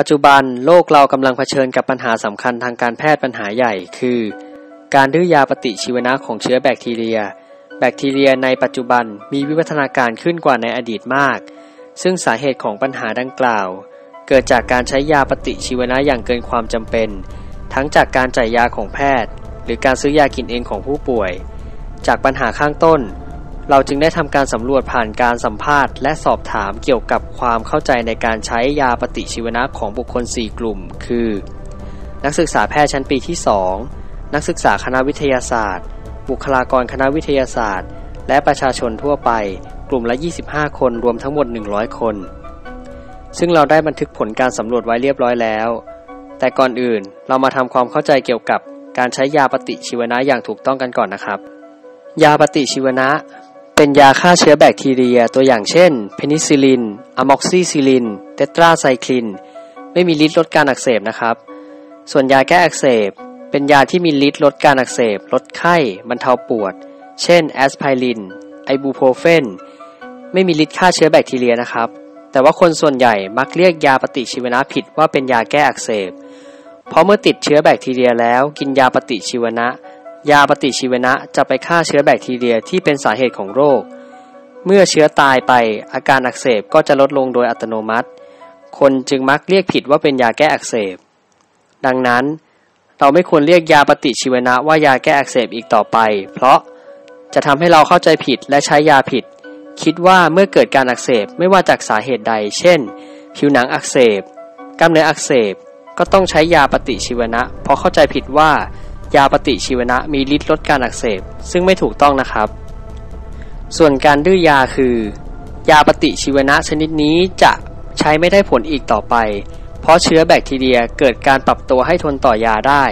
ปัจจุบันโลกเรากำลังเผชิญกับปัญหาสำคัญทางการแพทย์ปัญหาใหญ่ คือ การดื้อยาปฏิชีวนะของเชื้อแบคทีเรีย แบคทีเรียในปัจจุบันมีวิวัฒนาการขึ้นกว่าในอดีตมาก ซึ่งสาเหตุของปัญหาดังกล่าว เกิดจากการใช้ยาปฏิชีวนะอย่างเกินความจำเป็น ทั้งจากการจ่ายยาของแพทย์ หรือการซื้อยากินเองของผู้ป่วย จากปัญหาข้างต้น เราจึงได้ทำการสำรวจผ่านการสัมภาษณ์และสอบถามเกี่ยวกับความเข้าใจในการใช้ยาปฏิชีวนะของบุคคล 4 กลุ่ม คือ นักศึกษาแพทย์ชั้นปีที่ 2 นักศึกษาคณะวิทยาศาสตร์ บุคลากรคณะวิทยาศาสตร์ และประชาชนทั่วไป กลุ่มละ 25 คนรวมทั้งหมด 100 คน ซึ่งเราได้บันทึกผลการสำรวจไว้เรียบร้อยแล้ว แต่ก่อนอื่นเรามาทำความเข้าใจเกี่ยวกับการใช้ยาปฏิชีวนะอย่างถูกต้องกันก่อนนะครับ ยาปฏิชีวนะ เป็นยาฆ่าเชื้อแบคทีเรียตัวอย่างเช่น เพนิซิลิน อะม็อกซิซิลิน เตตราไซคลิน ไม่มีฤทธิ์ลดการอักเสบนะครับ ส่วนยาแก้อักเสบ เป็นยาที่มีฤทธิ์ลดการอักเสบ ลดไข้ บรรเทาปวด เช่นแอสไพริน ไอบูโพรเฟน ไม่มีฤทธิ์ฆ่าเชื้อแบคทีเรียนะครับ แต่ว่าคนส่วนใหญ่มักเรียกยาปฏิชีวนะผิดว่าเป็นยาแก้อักเสบ เพราะเมื่อติดเชื้อแบคทีเรียแล้วกินยาปฏิชีวนะ ยาปฏิชีวนะจะไปฆ่าเชื้อแบคทีเรียที่เป็นสาเหตุของโรค เมื่อเชื้อตายไปอาการอักเสบก็จะลดลงโดยอัตโนมัติ คนจึงมักเรียกผิดว่าเป็นยาแก้อักเสบ ดังนั้น เราไม่ควรเรียกยาปฏิชีวนะว่ายาแก้อักเสบอีกต่อไป เพราะจะทำให้เราเข้าใจผิดและใช้ยาผิด คิดว่าเมื่อเกิดการอักเสบไม่ว่าจากสาเหตุใด เช่น ผิวหนังอักเสบ กล้ามเนื้ออักเสบ ก็ต้องใช้ยาปฏิชีวนะ เพราะเข้าใจผิดว่า ยาปฏิชีวนะมีฤทธิ์ลดการอักเสบ ซึ่งไม่ถูกต้องนะครับ ส่วนการดื้อยาคือ ยาปฏิชีวนะชนิดนี้จะใช้ไม่ได้ผลอีกต่อไป เพราะเชื้อแบคทีเรียเกิดการปรับตัวให้ทนต่อยาได้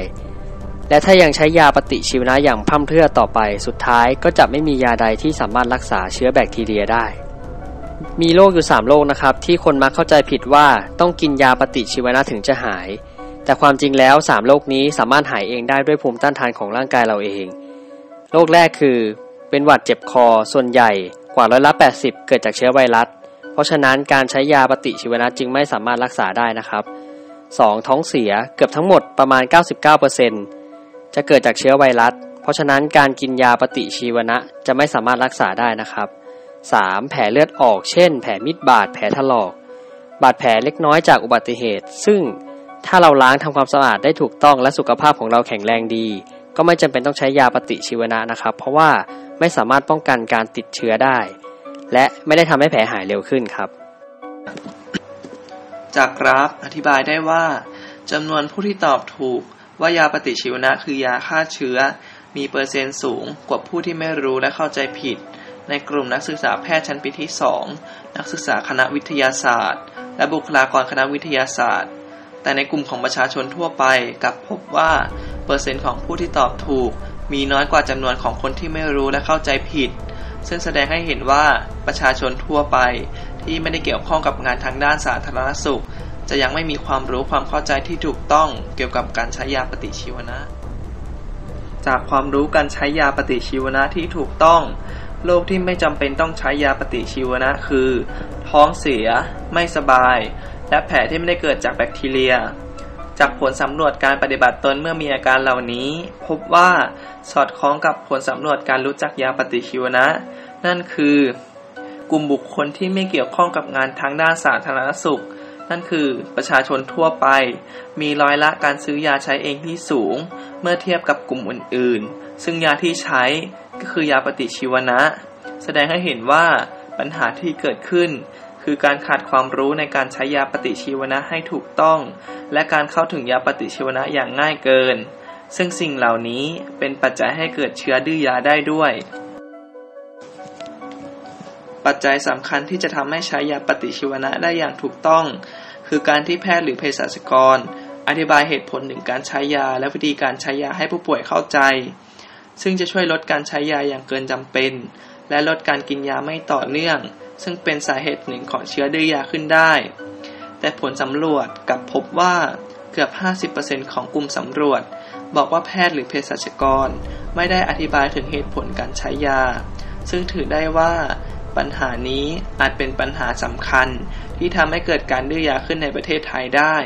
และถ้ายังใช้ยาปฏิชีวนะอย่างพร่ำเพรื่อต่อไป สุดท้ายก็จะไม่มียาใดที่สามารถรักษาเชื้อแบคทีเรียได้ มีโรคอยู่ 3 โรคนะครับ ที่คนมักเข้าใจผิดว่าต้องกินยาปฏิชีวนะถึงจะหาย แต่ความจริงแล้ว3โรคนี้สามารถหายเองได้ด้วยภูมิต้านทานของร่างกายเราเอง โรคแรกคือเป็นหวัดเจ็บคอส่วนใหญ่กว่าร้อยละ 80 เกิดจากเชื้อไวรัส เพราะฉะนั้นการใช้ยาปฏิชีวนะจึงไม่สามารถรักษาได้นะครับ 2. ท้องเสียเกือบทั้งหมดประมาณ 99%จะเกิดจากเชื้อไวรัส เพราะฉะนั้นการกินยาปฏิชีวนะจะไม่สามารถรักษาได้นะครับ 3. แผลเลือดออก เช่น แผลมิดบาด แผลถลอก บาดแผลเล็กน้อยจากอุบัติเหตุ ซึ่ง ถ้าเราล้างทำความสะอาดได้ถูกต้องและสุขภาพของเราแข็งแรงดี ก็ไม่จำเป็นต้องใช้ยาปฏิชีวนะนะครับ เพราะว่าไม่สามารถป้องกันการติดเชื้อได้ และไม่ได้ทำให้แผลหายเร็วขึ้นครับ จากกราฟอธิบายได้ว่าจำนวนผู้ที่ตอบถูกว่ายาปฏิชีวนะคือยาฆ่าเชื้อ มีเปอร์เซ็นต์สูงกว่าผู้ที่ไม่รู้และเข้าใจผิด ในกลุ่มนักศึกษาแพทย์ชั้นปีที่ 2 นักศึกษาคณะวิทยาศาสตร์ และบุคลากรคณะวิทยาศาสตร์ แต่ในกลุ่มของประชาชนทั่วไปกลับพบว่า เปอร์เซ็นต์ของผู้ที่ตอบถูก มีน้อยกว่าจำนวนของคนที่ไม่รู้และเข้าใจผิด ซึ่งแสดงให้เห็นว่าประชาชนทั่วไป ที่ไม่ได้เกี่ยวข้องกับงานทางด้านสาธารณสุข จะยังไม่มีความรู้ความเข้าใจที่ถูกต้องเกี่ยวกับการใช้ยาปฏิชีวนะ จากความรู้การใช้ยาปฏิชีวนะที่ถูกต้องโรคที่ไม่จำเป็นต้องใช้ยาปฏิชีวนะคือ ท้องเสีย ไม่สบาย และแผลที่ไม่ได้เกิดจากแบคทีเรีย จากผลสำรวจการปฏิบัติตนเมื่อมีอาการเหล่านี้ พบว่าสอดคล้องกับผลสำรวจการรู้จักยาปฏิชีวนะ นั่นคือกลุ่มบุคคลที่ไม่เกี่ยวข้องกับงานทางด้านสาธารณสุข นั่นคือประชาชนทั่วไป มีร้อยละการซื้อยาใช้เองที่สูง เมื่อเทียบกับกลุ่มอื่นๆ ซึ่งยาที่ใช้ก็คือยาปฏิชีวนะ แสดงให้เห็นว่าปัญหาที่เกิดขึ้น คือการขาดความรู้ในการใช้ยาปฏิชีวนะให้ถูกต้อง และการเข้าถึงยาปฏิชีวนะอย่างง่ายเกิน ซึ่งสิ่งเหล่านี้เป็นปัจจัยให้เกิดเชื้อดื้อยาได้ด้วย ปัจจัยสำคัญที่จะทำให้ใช้ยาปฏิชีวนะได้อย่างถูกต้อง คือการที่แพทย์หรือเภสัชกร อธิบายเหตุผลถึงการใช้ยาและวิธีการใช้ยาให้ผู้ป่วยเข้าใจ ซึ่งจะช่วยลดการใช้ยาอย่างเกินจำเป็น และลดการกินยาไม่ต่อเนื่อง ซึ่งเป็นสาเหตุหนึ่งของเชื้อดื้อยาขึ้นได้ แต่ผลสำรวจกลับพบว่าเกือบ 50%ของกลุ่มสำรวจ บอกว่าแพทย์หรือเภสัชกร ไม่ได้อธิบายถึงเหตุผลการใช้ยา ซึ่งถือได้ว่าปัญหานี้อาจเป็นปัญหาสำคัญ ที่ทำให้เกิดการดื้อยาขึ้นในประเทศไทยได้